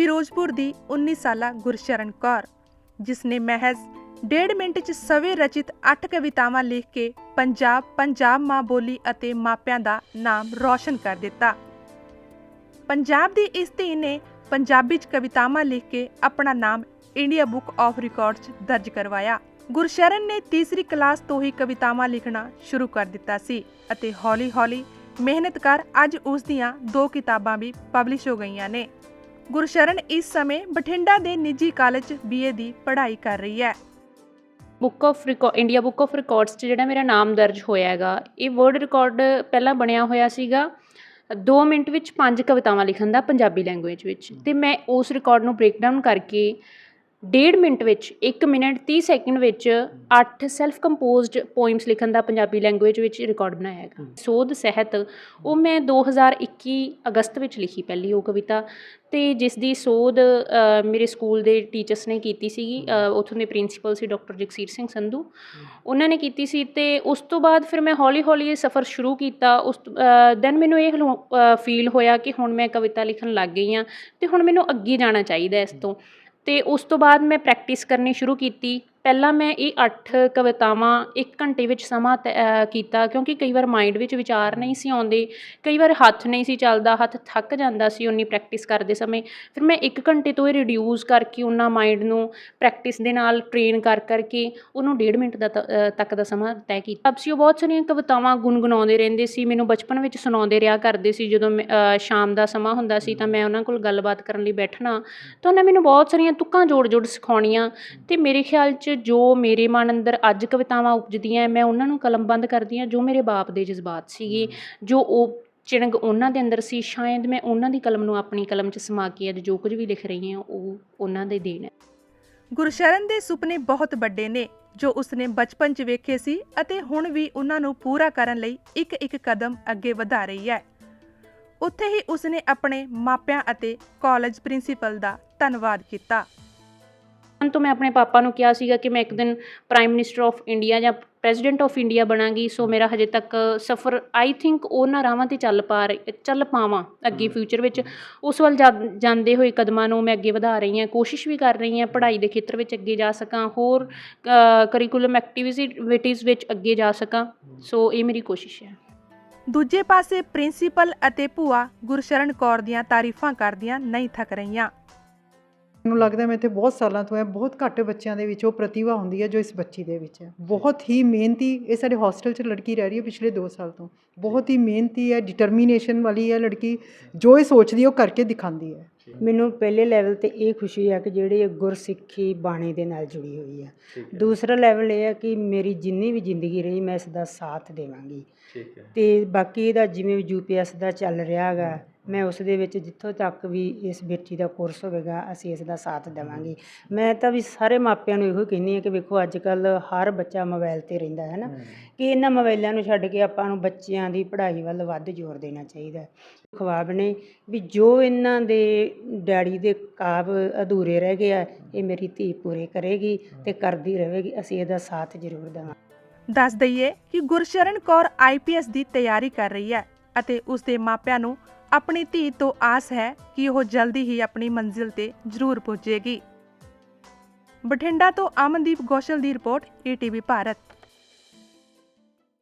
ਫਿਰੋਜ਼ਪੁਰ ਦੀ 19 ਸਾਲਾ ਗੁਰਸ਼ਰਨ ਕੌਰ, ਜਿਸ ਨੇ ਮਹਿਜ਼ ਡੇਢ ਮਿੰਟ 'ਚ ਸਵੇ ਰਚਿਤ 8 ਕਵਿਤਾਵਾਂ ਲਿਖ ਕੇ ਪੰਜਾਬ ਪੰਜਾਬ ਮਾਂ ਬੋਲੀ ਅਤੇ ਮਾਪਿਆਂ ਦਾ ਨਾਮ ਰੌਸ਼ਨ ਕਰ ਦਿੱਤਾ। ਪੰਜਾਬ ਦੀ ਇਸ ਧੀ ਨੇ ਪੰਜਾਬੀ 'ਚ ਕਵਿਤਾਵਾਂ ਲਿਖ ਕੇ ਆਪਣਾ ਨਾਮ ਇੰਡੀਆ ਬੁੱਕ ਆਫ ਰਿਕਾਰਡ 'ਚ ਦਰਜ ਕਰਵਾਇਆ। ਗੁਰਸ਼ਰਨ ਨੇ ਤੀਸਰੀ ਕਲਾਸ ਤੋਂ ਹੀ ਕਵਿਤਾਵਾਂ ਲਿਖਣਾ ਸ਼ੁਰੂ ਕਰ ਦਿੱਤਾ ਸੀ ਅਤੇ ਹੌਲੀ-ਹੌਲੀ ਮਿਹਨਤ ਕਰ ਅੱਜ ਉਸ ਦੀਆਂ ਦੋ ਕਿਤਾਬਾਂ ਵੀ ਪਬਲਿਸ਼ ਹੋ ਗਈਆਂ ਨੇ। ਗੁਰਸ਼ਰਨ ਇਸ ਸਮੇਂ ਬਠਿੰਡਾ ਦੇ ਨਿੱਜੀ ਕਾਲਜ 'ਚ ਬੀਏ ਦੀ ਪੜ੍ਹਾਈ ਕਰ ਰਹੀ ਹੈ। Book of record India book of records 'ਚ ਜਿਹੜਾ ਮੇਰਾ ਨਾਮ ਦਰਜ ਹੋਇਆ ਹੈਗਾ, ਇਹ ਵਰਡ ਰਿਕਾਰਡ ਪਹਿਲਾਂ ਬਣਿਆ ਹੋਇਆ ਸੀਗਾ 2 ਮਿੰਟ ਵਿੱਚ ਪੰਜ ਕਵਿਤਾਵਾਂ ਲਿਖਣ ਦਾ ਪੰਜਾਬੀ ਲੈਂਗੁਏਜ ਵਿੱਚ। ਤੇ ਮੈਂ ਉਸ ਰਿਕਾਰਡ ਨੂੰ ਬ੍ਰੇਕ ਡਾਊਨ ਕਰਕੇ ਡੇਢ ਮਿੰਟ ਵਿੱਚ 1 ਮਿੰਟ 30 ਸੈਕਿੰਡ ਵਿੱਚ 8 ਸੈਲਫ ਕੰਪੋਜ਼ਡ ਪੋਇਮਸ ਲਿਖਣ ਦਾ ਪੰਜਾਬੀ ਲੈਂਗੁਏਜ ਵਿੱਚ ਰਿਕਾਰਡ ਬਣਾਇਆ ਹੈਗਾ। ਸੋਧ ਸਹਿਤ ਉਹ ਮੈਂ 2021 ਅਗਸਤ ਵਿੱਚ ਲਿਖੀ ਪਹਿਲੀ ਉਹ ਕਵਿਤਾ ਤੇ ਜਿਸ ਦੀ ਸੋਧ ਮੇਰੇ ਸਕੂਲ ਦੇ ਟੀਚਰਸ ਨੇ ਕੀਤੀ ਸੀਗੀ। ਉੱਥੋਂ ਦੇ ਪ੍ਰਿੰਸੀਪਲ ਸੀ ਡਾਕਟਰ ਜਗਸੀਰ ਸਿੰਘ ਸੰਧੂ। ਉਹਨਾਂ ਨੇ ਕੀਤੀ ਸੀ ਤੇ ਉਸ ਤੋਂ ਬਾਅਦ ਫਿਰ ਮੈਂ ਹੌਲੀ ਹੌਲੀ ਇਹ ਸਫ਼ਰ ਸ਼ੁਰੂ ਕੀਤਾ। ਉਸ ਦੈਨ ਮੈਨੂੰ ਇਹ ਫੀਲ ਹੋਇਆ ਕਿ ਹੁਣ ਮੈਂ ਕਵਿਤਾ ਲਿਖਣ ਲੱਗ ਗਈ ਹਾਂ ਤੇ ਹੁਣ ਮੈਨੂੰ ਅੱਗੇ ਜਾਣਾ ਚਾਹੀਦਾ ਇਸ ਤੋਂ। ਅਤੇ ਉਸ ਤੋਂ ਬਾਅਦ ਮੈਂ ਪ੍ਰੈਕਟਿਸ ਕਰਨੀ ਸ਼ੁਰੂ ਕੀਤੀ। ਪਹਿਲਾਂ ਮੈਂ ਇਹ ਅੱਠ ਕਵਿਤਾਵਾਂ ਇੱਕ ਘੰਟੇ ਵਿੱਚ ਸਮਾਂ ਤੈ- ਕੀਤਾ ਕਿਉਂਕਿ ਕਈ ਵਾਰ ਮਾਈਂਡ ਵਿੱਚ ਵਿਚਾਰ ਨਹੀਂ ਸੀ ਆਉਂਦੇ ਕਈ ਵਾਰ ਹੱਥ ਨਹੀਂ ਸੀ ਚੱਲਦਾ ਹੱਥ ਥੱਕ ਜਾਂਦਾ ਸੀ ਉਨੀ ਪ੍ਰੈਕਟਿਸ ਕਰਦੇ ਸਮੇਂ। ਫਿਰ ਮੈਂ ਇੱਕ ਘੰਟੇ ਤੋਂ ਇਹ ਰਿਡਿਊਸ ਕਰਕੇ ਉਹਨਾਂ ਮਾਈਂਡ ਨੂੰ ਪ੍ਰੈਕਟਿਸ ਦੇ ਨਾਲ ਟ੍ਰੇਨ ਕਰ ਕਰਕੇ ਉਹਨੂੰ ਡੇਢ ਮਿੰਟ ਦਾ ਤ- ਤੱਕ ਦਾ ਸਮਾਂ ਤੈਅ ਕੀਤਾ। ਅਬ ਸੀ ਉਹ ਬਹੁਤ ਸਾਰੀਆਂ ਕਵਿਤਾਵਾਂ ਗੁੰਗੁਣਾਉਂਦੇ ਰਹਿੰਦੇ ਸੀ ਮੈਨੂੰ ਬਚਪਨ ਵਿੱਚ ਸੁਣਾਉਂਦੇ ਰਿਹਾ ਕਰਦੇ ਸੀ। ਜਦੋਂ ਮੈਂ, ਸ਼ਾਮ ਦਾ ਸਮਾਂ ਹੁੰਦਾ ਸੀ ਤਾਂ ਮੈਂ ਉਹਨਾਂ ਕੋਲ ਗੱਲਬਾਤ ਕਰਨ ਲਈ ਬੈਠਣਾ ਤਾਂ ਉਹਨਾਂ ਮੈਨੂੰ ਬਹੁਤ ਸਾਰੀਆਂ ਤੁਕਾਂ ਜੋੜ-ਜੋੜ ਸਿਖਾਉਣੀਆਂ ਤੇ ਮੇਰੇ ਖਿਆਲ 'ਚ ਜੋ ਮੇਰੇ ਮਨ ਅੰਦਰ ਅੱਜ ਕਵਿਤਾਵਾਂ ਉਪਜਦੀਆਂ ਮੈਂ ਉਹਨਾਂ ਨੂੰ ਕਲਮਬੰਦ ਕਰਦੀ ਹਾਂ ਜੋ ਮੇਰੇ ਬਾਪ ਦੇ ਜਜ਼ਬਾਤ ਸੀਗੇ ਜੋ ਉਹ ਚਿਣਗ ਉਹਨਾਂ ਦੇ ਅੰਦਰ ਸੀ ਸ਼ਾਇਦ ਮੈਂ ਉਹਨਾਂ ਦੀ ਕਲਮ ਨੂੰ ਆਪਣੀ ਕਲਮ 'ਚ ਸਮਾ ਕੇ ਅੱਜ ਜੋ ਕੁਝ ਵੀ ਲਿਖ ਰਹੀ ਹਾਂ ਉਹ ਉਹਨਾਂ ਦੇ ਦੇਣ ਹੈ। ਗੁਰਸ਼ਰਨ ਦੇ ਸੁਪਨੇ ਬਹੁਤ ਵੱਡੇ ਨੇ ਜੋ ਉਸਨੇ ਬਚਪਨ 'ਚ ਵੇਖੇ ਸੀ ਅਤੇ ਹੁਣ ਵੀ ਉਹਨਾਂ ਨੂੰ ਪੂਰਾ ਕਰਨ ਲਈ ਇੱਕ ਇੱਕ ਕਦਮ ਅੱਗੇ ਵਧਾ ਰਹੀ ਹੈ। ਉੱਥੇ ਹੀ ਉਸਨੇ ਆਪਣੇ ਮਾਪਿਆਂ ਅਤੇ ਕਾਲਜ ਪ੍ਰਿੰਸੀਪਲ ਦਾ ਧੰਨਵਾਦ ਕੀਤਾ। ਤੋਂ ਮੈਂ ਆਪਣੇ ਪਾਪਾ ਨੂੰ ਕਿਹਾ ਸੀਗਾ ਕਿ ਮੈਂ ਇੱਕ ਦਿਨ ਪ੍ਰਾਈਮ ਮਿਨਿਸਟਰ ਆਫ ਇੰਡੀਆ ਜਾਂ ਪ੍ਰੈਜ਼ੀਡੈਂਟ ਆਫ ਇੰਡੀਆ ਬਣਾਂਗੀ ਸੋ ਮੇਰਾ ਹਜੇ ਤੱਕ ਸਫ਼ਰ ਆਈ ਥਿੰਕ ਉਹਨਾਂ ਰਾਹਾਂ ਤੇ ਚੱਲ ਪਾ ਰਹੀ ਚੱਲ ਪਾਵਾਂ ਅੱਗੇ ਫਿਊਚਰ ਵਿੱਚ। ਉਸ ਵੱਲ ਜਾਂਦੇ ਹੋਏ ਕਦਮਾਂ ਨੂੰ ਮੈਂ ਅੱਗੇ ਵਧਾ ਰਹੀ ਹਾਂ ਕੋਸ਼ਿਸ਼ ਵੀ ਕਰ ਰਹੀ ਹਾਂ ਪੜ੍ਹਾਈ ਦੇ ਖੇਤਰ ਵਿੱਚ ਅੱਗੇ ਜਾ ਸਕਾਂ ਹੋਰ ਕਰਿਕੂਲਮ ਐਕਟੀਵਿਟੀਜ਼ ਵਿੱਚ ਅੱਗੇ ਜਾ ਸਕਾਂ ਸੋ ਇਹ ਮੇਰੀ ਕੋਸ਼ਿਸ਼ ਹੈ। ਦੂਜੇ ਪਾਸੇ ਪ੍ਰਿੰਸੀਪਲ ਅਤੇ ਭੂਆ ਗੁਰਸ਼ਰਨ ਕੌਰ ਦੀਆਂ ਤਾਰੀਫਾਂ ਕਰਦੀਆਂ ਨਹੀਂ ਥੱਕ ਰਹੀਆਂ। ਮੈਨੂੰ ਲੱਗਦਾ ਮੈਂ ਇੱਥੇ ਬਹੁਤ ਸਾਲਾਂ ਤੋਂ ਹੈ ਬਹੁਤ ਘੱਟ ਬੱਚਿਆਂ ਦੇ ਵਿੱਚ ਉਹ ਪ੍ਰਤਿਭਾ ਹੁੰਦੀ ਹੈ ਜੋ ਇਸ ਬੱਚੀ ਦੇ ਵਿੱਚ ਹੈ। ਬਹੁਤ ਹੀ ਮਿਹਨਤੀ ਇਹ ਸਾਡੇ ਹੋਸਟਲ 'ਚ ਲੜਕੀ ਰਹਿ ਰਹੀ ਹੈ ਪਿਛਲੇ 2 ਸਾਲ ਤੋਂ। ਬਹੁਤ ਹੀ ਮਿਹਨਤੀ ਹੈ ਡਿਟਰਮੀਨੇਸ਼ਨ ਵਾਲੀ ਹੈ ਲੜਕੀ ਜੋ ਇਹ ਸੋਚਦੀ ਹੈ ਉਹ ਕਰਕੇ ਦਿਖਾਉਂਦੀ ਹੈ। ਮੈਨੂੰ ਪਹਿਲੇ ਲੈਵਲ ਤੇ ਇਹ ਖੁਸ਼ੀ ਹੈ ਕਿ ਜਿਹੜੀ ਇਹ ਗੁਰਸਿੱਖੀ ਬਾਣੀ ਦੇ ਨਾਲ ਜੁੜੀ ਹੋਈ ਹੈ। ਦੂਸਰਾ ਲੈਵਲ ਇਹ ਹੈ ਕਿ ਮੇਰੀ ਜਿੰਨੀ ਵੀ ਜ਼ਿੰਦਗੀ ਰਹੀ ਮੈਂ ਇਸ ਦਾ ਸਾਥ ਦੇਵਾਂਗੀ। ਤੇ ਬਾਕੀ ਇਹਦਾ ਜਿਵੇਂ ਵੀ ਯੂਪੀਐਸ ਦਾ ਚੱਲ ਰਿਹਾ ਹੈਗਾ ਮੈਂ ਉਸ ਦੇ ਵਿੱਚ ਜਿੱਥੋਂ ਤੱਕ ਵੀ ਇਸ ਬੇਟੀ ਦਾ ਕੋਰਸ ਹੋਵੇਗਾ ਅਸੀਂ ਇਸ ਦਾ ਸਾਥ ਦੇਵਾਂਗੇ। ਮੈਂ ਤਾਂ ਵੀ ਸਾਰੇ ਮਾਪਿਆਂ ਨੂੰ ਇਹੋ ਕਹਿੰਦੀ ਹਾਂ ਕਿ ਵੇਖੋ ਅੱਜ ਕੱਲ ਹਰ ਬੱਚਾ ਮੋਬਾਈਲ ਤੇ ਰਹਿੰਦਾ ਹੈ ਨਾ। ਕਿ ਇਹਨਾਂ ਮੋਬਾਈਲਾਂ ਨੂੰ ਛੱਡ ਕੇ ਆਪਾਂ ਨੂੰ ਬੱਚਿਆਂ ਦੀ ਪੜ੍ਹਾਈ ਵੱਲ ਵੱਧ ਜ਼ੋਰ ਦੇਣਾ ਚਾਹੀਦਾ ਹੈ। ਖਵਾਬ ਨੇ ਵੀ ਜੋ ਇਹਨਾਂ ਦੇ ਡੈਡੀ ਦੇ ਕਾਬ ਅਧੂਰੇ ਰਹਿ ਗਏ ਆ ਇਹ ਮੇਰੀ ਧੀ ਪੂਰੇ ਕਰੇਗੀ ਤੇ ਕਰਦੀ ਰਹੇਗੀ ਅਸੀਂ ਇਹਦਾ ਸਾਥ ਜ਼ਰੂਰ ਦੇਵਾਂਗੇ। ਦੱਸ ਦਈਏ ਕਿ ਗੁਰਸ਼ਰਨ ਕੌਰ ਆਈਪੀਐਸ ਦੀ ਤਿਆਰੀ ਕਰ ਰਹੀ ਹੈ ਅਤੇ ਉਸ ਦੇ ਮਾਪਿਆਂ ਨੂੰ ਆਪਣੀ ਧੀ ਤੋਂ ਆਸ ਹੈ ਕਿ ਉਹ ਜਲਦੀ ਹੀ ਆਪਣੀ ਮੰਜ਼ਿਲ ਤੇ ਜ਼ਰੂਰ ਪਹੁੰਚੇਗੀ ਬਠਿੰਡਾ ਤੋਂ ਅਮਨਦੀਪ ਗੋਸ਼ਲ ਦੀ ਰਿਪੋਰਟ ਏਟੀਵੀ ਭਾਰਤ।